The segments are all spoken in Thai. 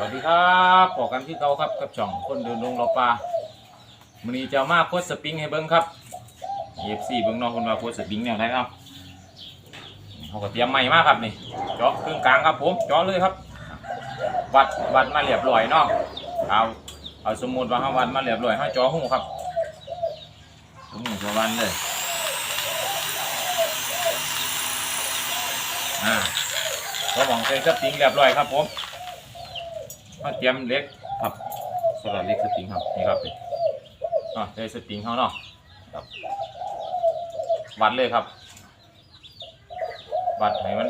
วัสดีครับพอกันที่เขาครับกับช่องคนเดินลงรอปลามื้อนี้จะมาโคดสปริงให้เบิ้งครับ EFC เบิ้งนองคนว่าโคดสปริงแนวไหนครับเขาก็เตรียมใหม่มากครับนี่เจาะครึ่งกลางครับผมเจาะเลยครับ วัดวัดมาเรียบร้อยเนาะเอาเอาสมมุติว่าเขาวัดมาเรียบร้อยเขาจาะหูครับหูตัววันเลยอ่าก็มองเป็นสปริงเรียบร้อยครับผม มาเตรียมเล็กครับสำหรับเล็กสปริงครับนี่ครับนี่อะได้สปริงเขาเนาะครับวัดเลยครับวัดให้มัน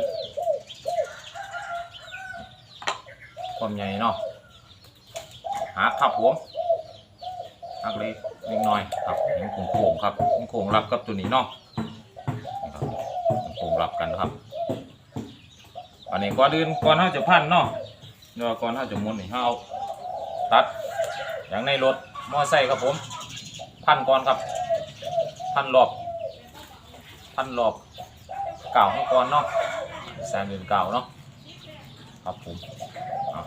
ความใหญ่เนาะหักครับผมหักเล็กนิดหน่อยครับนี่โค้งโค้งครับนี่โค้งรับกับตัวนี้เนาะนี่ครับโค้งรับกันครับอันนี้ก่อนอื่นก่อนเขาจะพันเนาะ เดี๋ยวก่อนถ้าจะมุนนี่เอาตัด อย่างในรถมอไซค์ครับผม พันก่อนครับ พันรอบพันรอบเก่าให้ก่อนเนาะแซนเดินเก่าเนาะครับผมเอา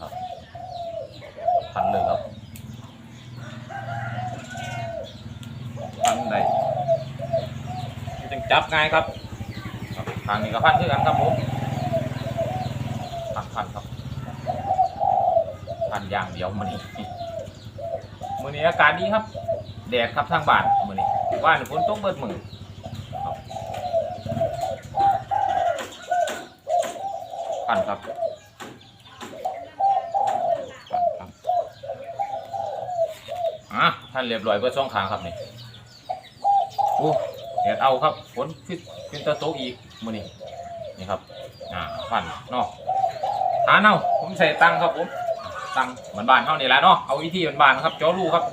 ครับพันเลยครับพันใดจึงจับง่ายครับครับทางนี้ก็พันคือกันครับผม พันพันครับพันอย่างเดียวมือนี้มือนี้อากาศดีครับ แดดครับทางบ้านมือนี้ว่านฝนตกเบิดมือครับพันครับพันครับอะท่านเรียบร้อยเพื่อช่องทางครับนี่โอ้เดี๋ยวเอาครับฝนขึ้นขึ้นตะโตอีกมือนี้นี่ครับ อ่าฟันนาะ หาเน่าผมใส่ตังครับผม ตังเหมือนบานเท่านี้แหละเนาะเอาวิธีเหมือนบานครับจอรูครับ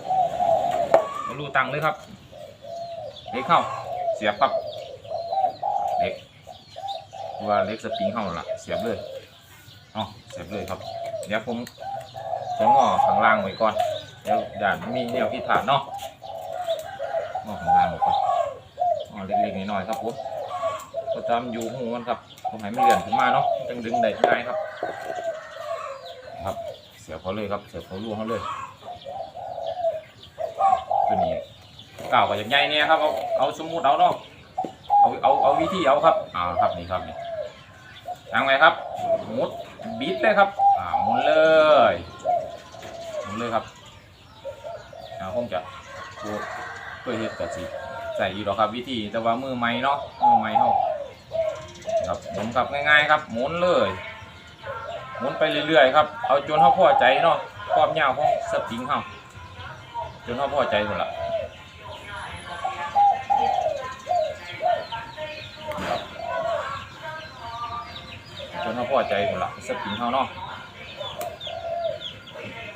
จอรูตังเลยครับเล็กเข้าเสียบครับเล็กว่าเล็กสปริงเข้าละเสียบเลยเนาะเสียบเลยครับเดี๋ยวผมจะงอข้างล่างไว้ก่อนเดี๋ยวอย่ามีแนวพิถานเนาะงอข้างล่างไว้ก่อนอ๋อเล็กๆน้อยๆครับผม ตามอยู่หูมันครับผมให้มันเลื่อนขึ้นมาเนาะจึงดึงได้ง่ายครับ ครับ เสียบเขาเลยครับ เสียบเขาลูกเขาเลยตัวนี้ก้าวก็อย่างใหญ่เนี่ยครับเอาเอาสมมุติเอาเนาะเอาเอาเอาวิธีเอาครับอ่าครับนี่ครับนี่ยังไงครับมุดบิดเลยครับอ่าหมุนเลยหมุนเลยครับอ่าคงจะดูเพื่อเฮ็ดกระสีใส่อยู่หรอครับ วิธีแต่ว่ามือไม้เนาะมือไม้เนาะ ครับหมุนครับง่ายๆครับหมุนเลยหมุนไปเรื่อยๆครับเอาจนเขาพอใจเนาะความยาวของสปริงเขาจนเขาพอใจหมดละจนเขาพอใจหมดละสปริงเขาเนาะ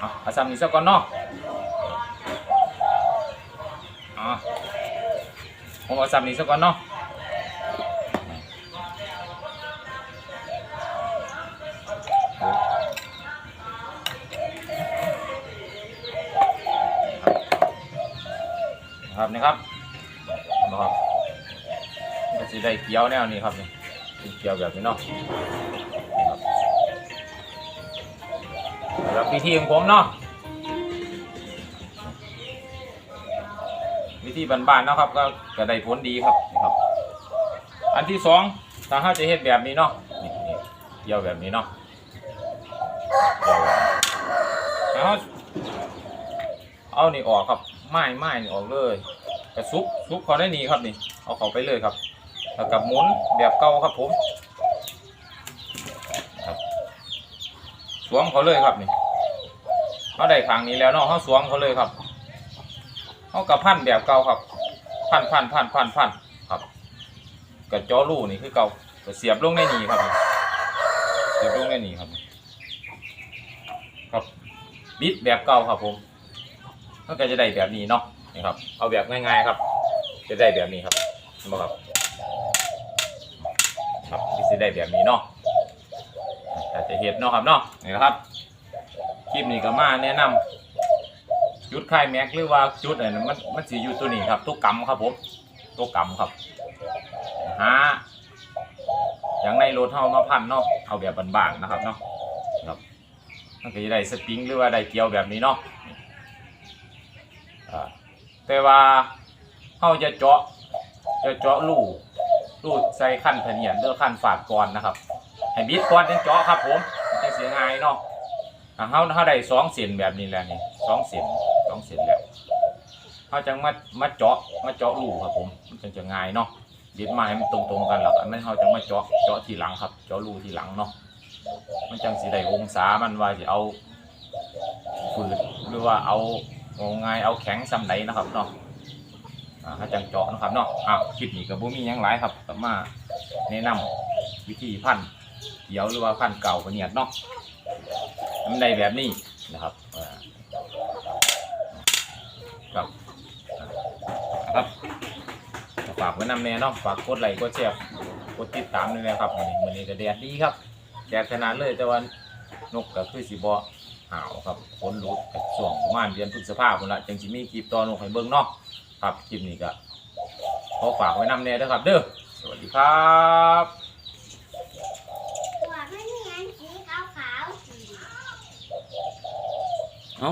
อาเอาซ้ำนี้สักก่อนเนาะอ่าผมเอาสับนี้สักก่อนเนาะ ครับนี่ครับนะครับก็จะได้เกี๊ยวแนวนี้ครับนี่เป็นเกี๊ยวแบบนี้เนาะครับแล้ววิธีของผมเนาะวิธีบ้านๆเนาะครับ ก็ก็ได้ผลดีครับนี่ครับ อันที่สองถ้าเราจะเฮ็ดแบบนี้เนาะเกี่ยวแบบนี้เนาะเกี่ยวแบบนี้เอาเอานี่ออกครับ ไม้ไม้นี่ออกเลยกระซุบซุบเขาได้นี่ครับนี่ เอาเขาไปเลยครับแล้วกับหมุนแบบเก่าครับผมครับสวมเขาเลยครับนี่เขาได้ขางนี้แล้วเนาะเขาสวมเขาเลยครับเขากับพันแบบเก่าครับ พันพันพันพันพันครับกับจอรูนี่คือเก่าเสียบลงในนี่ครับเสียบลงในนี่ครับ ครับบิดแบบเก่าครับผม มันก็จะได้แบบนี้เนาะนี่ครับ เอาแบบง่ายๆครับ จะได้แบบนี้ครับนไหมครับครับที่จะได้แบบนี้เนาะแต่จะเห็ดเนาะครับเนาะนี่นะครับคลิปนี้ก็มาแนะนำจุดคลายแม็กหรือว่าจุดอะไรมันมันสีอยู่ตัวนี้ครับตัวกำครับผมตัวกำครับหาอย่างในรถถเฮามาพันเนาะเอาแบบบานๆนะครับเนาะครับมันก็จะได้สปริงหรือว่าได้เกลียวแบบนี้เนาะ แต่ว่าเฮาจะเจาะจะเจาะรูรูใส่ขั้นพะเนียนหรือขั้นฝาดก่อนนะครับให้บิดก่อนจังเจาะครับผมจังเสียง่ายเนาะเฮาเฮาได้สองเส้นแบบนี้แล้วนี่สองเส้นสองเส้นแล้วเฮาจังมามาเจาะมาเจาะรูครับผมมันจังจะง่ายเนาะบิดมาให้มันตรงๆกันแล้วอันเฮาจังมาเจาะเจาะทีหลังครับ เจาะรูทีหลังเนาะมันจังสิได้องศามันว่าสิเอาฝืดหรือว่าเอา เอาง่ายเอาแข็งซ้ำไหนนะครับเนาะอ่าเฮาจังเจาะนะครับเนาะอ้าวคลิปนี้ก็บ่มียังหลายครับก็มาแนะนำวิธีพันเขียวหรือว่าพันเก่าเนียดเนาะมันได้แบบนี้นะครับครับครับฝากไว้นำแน่เนาะฝากกดไลค์กดแชร์กดติดตามด้วยนะครับวันนี้วันนี้ก็แดดดีครับแดดขนาดเลยแต่ว่านกก็คือสีบอ หาวครับฝนหลุดกับช่วงประมาณเดือนพฤษภาคมละจังสิมีคลิปต่อนกให้เบิ่งเนาะครับคลิปนี้ก็ขอฝากไว้นำแน่เด้อครับ เด้อสวัสดีครับหัวไม่มีอันสีขาวๆสีเอ้า